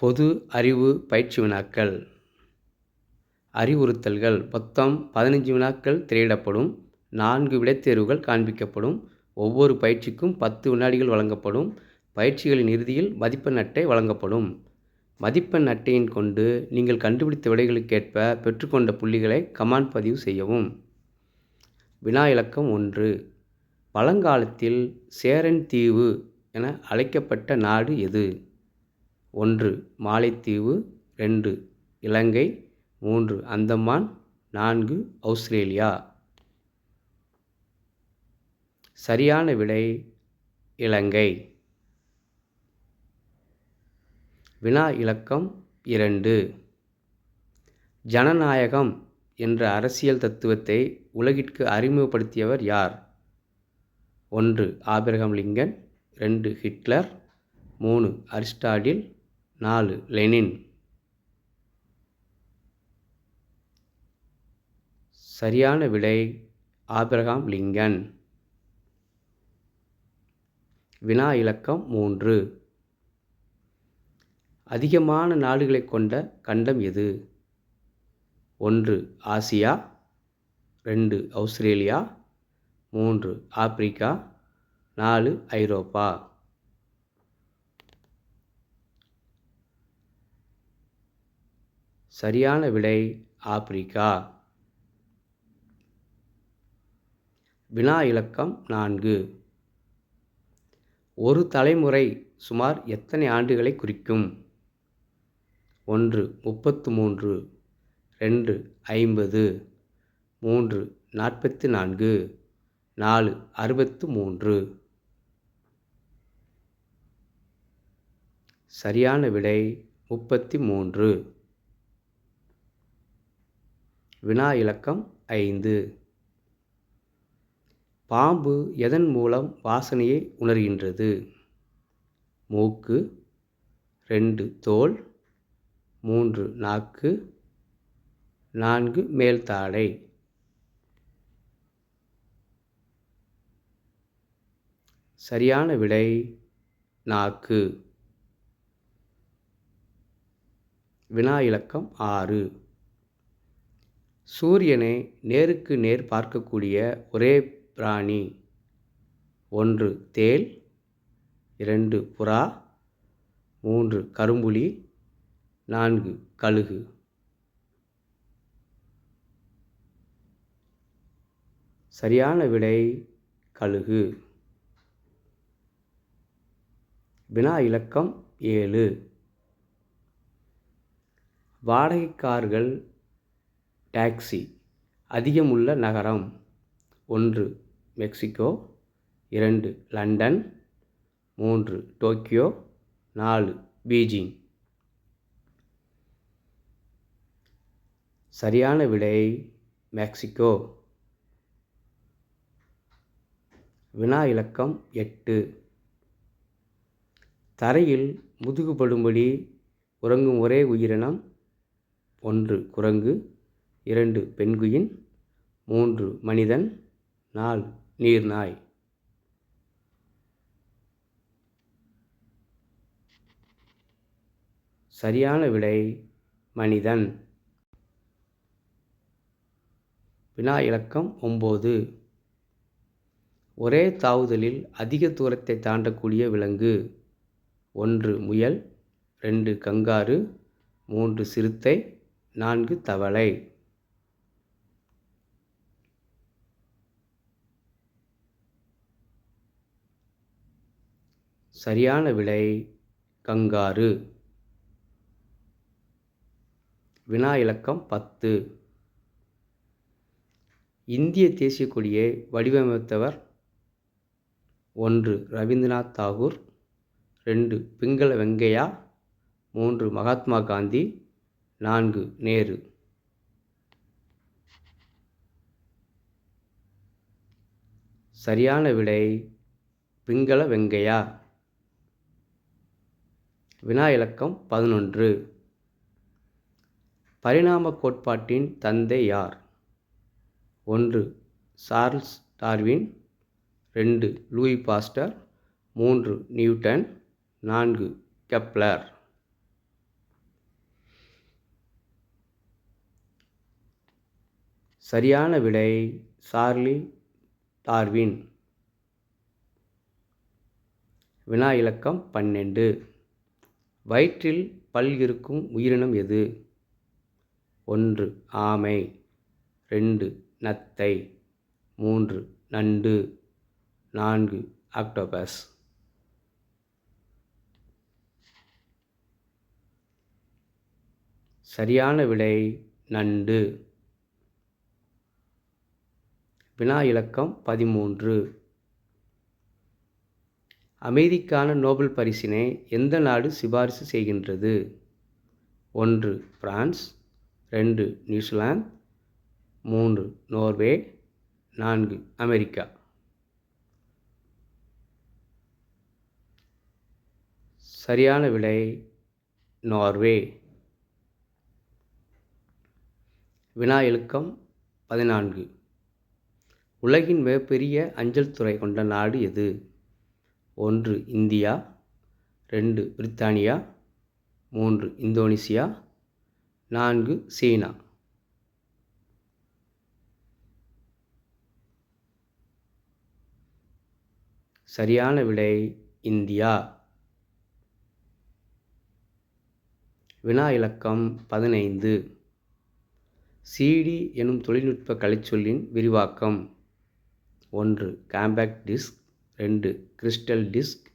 பொது அறிவு பயிற்சி வினாக்கள். அறிவுறுத்தல்கள் மொத்தம் பதினஞ்சு வினாக்கள் திரையிடப்படும். நான்கு விடைத்தேர்வுகள் காண்பிக்கப்படும். ஒவ்வொரு பயிற்சிக்கும் பத்து வினாடிகள் வழங்கப்படும். பயிற்சிகளின் இறுதியில் மதிப்பெண் அட்டை வழங்கப்படும். மதிப்பெண் அட்டையின் கொண்டு நீங்கள் கண்டுபிடித்த விடைகளுக்கேற்ப பெற்றுக்கொண்ட புள்ளிகளை கமாண்ட் பதிவு செய்யவும். வினா இலக்கம் ஒன்று. பழங்காலத்தில் சேரன் தீவு என அழைக்கப்பட்ட நாடு எது? ஒன்று மாலைத்தீவு ரெண்டு இலங்கை மூன்று அந்தமான் நான்கு ஆஸ்திரேலியா சரியான விடை இலங்கை. வினா இலக்கம் இரண்டு. ஜனநாயகம் என்ற அரசியல் தத்துவத்தை உலகிற்கு அறிமுகப்படுத்தியவர் யார்? ஒன்று ஆபிரகாம் லிங்கன் ரெண்டு ஹிட்லர் மூணு அரிஸ்டாடில் நாலு. லெனின். சரியான விடை ஆபிரகாம் லிங்கன். வினா இலக்கம் மூன்று. அதிகமான நாடுகளை கொண்ட கண்டம் எது? ஒன்று ஆசியா. ரெண்டு ஆஸ்திரேலியா மூன்று ஆப்பிரிக்கா. நாலு ஐரோப்பா. சரியான விடை ஆப்பிரிக்கா. வினா இலக்கம் நான்கு. ஒரு தலைமுறை சுமார் எத்தனை ஆண்டுகளை குறிக்கும்? ஒன்று முப்பத்து மூன்று. ரெண்டு ஐம்பது. மூன்று நாற்பத்தி நான்கு. நாலு அறுபத்து மூன்று. சரியான விடை முப்பத்தி மூன்று. வினா இலக்கம் ஐந்து. பாம்பு எதன் மூலம் வாசனையை உணர்கின்றது? மூக்கு ரெண்டு தோல் மூன்று நாக்கு நான்கு மேல்தாடை சரியான விடை நாக்கு. வினா இலக்கம் ஆறு. சூரியனை நேருக்கு நேர் பார்க்கக்கூடிய ஒரே பிராணி. ஒன்று தேள் இரண்டு புறா மூன்று கரும்புலி நான்கு கழுகு. சரியான விடை கழுகு. வினா இலக்கம் ஏழு. வாடகைக்கார்கள் டாக்ஸி அதிகம் உள்ள நகரம். ஒன்று மெக்சிகோ. இரண்டு லண்டன். மூன்று டோக்கியோ. நாலு பீஜிங். சரியான விடை மெக்சிகோ. வினா இலக்கம் எட்டு. தரையில் முதுகுபடும்படி உறங்கும் ஒரே உயிரினம் ஒன்று குரங்கு. இரண்டு பெண்குயின் மூன்று மனிதன் நாலு நீர்நாய் சரியான விடை மனிதன். வினா இலக்கம் ஒம்பது. ஒரே தாவுதலில் அதிக தூரத்தை தாண்டக்கூடிய விலங்கு. ஒன்று முயல் ரெண்டு கங்காரு மூன்று சிறுத்தை நான்கு தவளை. சரியான விடை கங்காரு. வினா இலக்கம் பத்து. இந்திய தேசிய கொடியை வடிவமைத்தவர் ஒன்று ரவீந்திரநாத் தாகூர் ரெண்டு பிங்கள வெங்கையா மூன்று மகாத்மா காந்தி நான்கு நேரு. சரியான விடை பிங்கள வெங்கையா. வினா இலக்கம் பதினொன்று. பரிணாம கோட்பாட்டின் தந்தை யார்? ஒன்று சார்ல்ஸ் டார்வின். ரெண்டு லூயி பாஸ்டர். மூன்று நியூட்டன். நான்கு கெப்லர் சரியான விடை சார்லி டார்வின். வினா இலக்கம் பன்னெண்டு. வயிற்றில் பல் இருக்கும் உயிரினம் எது? ஒன்று ஆமை. ரெண்டு நத்தை. மூன்று நண்டு. நான்கு ஆக்டோபஸ். சரியான விடை நண்டு. வினா இலக்கம் பதிமூன்று. அமைதிக்கான நோபல் பரிசினை எந்த நாடு சிபாரிசு செய்கின்றது? ஒன்று பிரான்ஸ். ரெண்டு நியூசிலாந்து. மூன்று நோர்வே. நான்கு அமெரிக்கா. சரியான விடை நார்வே. வினா இழுக்கம் பதினான்கு. உலகின் மிகப்பெரிய அஞ்சல் துறை கொண்ட நாடு எது? ஒன்று இந்தியா. ரெண்டு பிரித்தானியா. மூன்று இந்தோனேசியா. நான்கு சீனா. சரியான விடை இந்தியா. வினா இலக்கம் பதினைந்து. சிடி எனும் தொழில்நுட்ப கலைச்சொல்லின் விரிவாக்கம். ஒன்று காம்பேக்ட் டிஸ்க் ரெண்டு கிறிஸ்டல் டிஸ்க்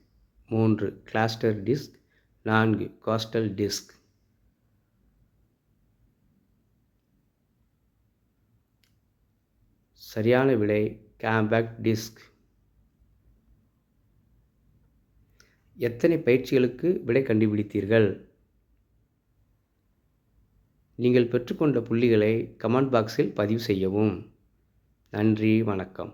மூன்று கிளாஸ்டர் டிஸ்க் நான்கு காஸ்டல் டிஸ்க் சரியான விடை கேம்பேக் டிஸ்க் எத்தனை பயிற்சிகளுக்கு விடை கண்டுபிடித்தீர்கள்? நீங்கள் பெற்றுக்கொண்ட புள்ளிகளை கமெண்ட் பாக்ஸில் பதிவு செய்யவும். நன்றி வணக்கம்.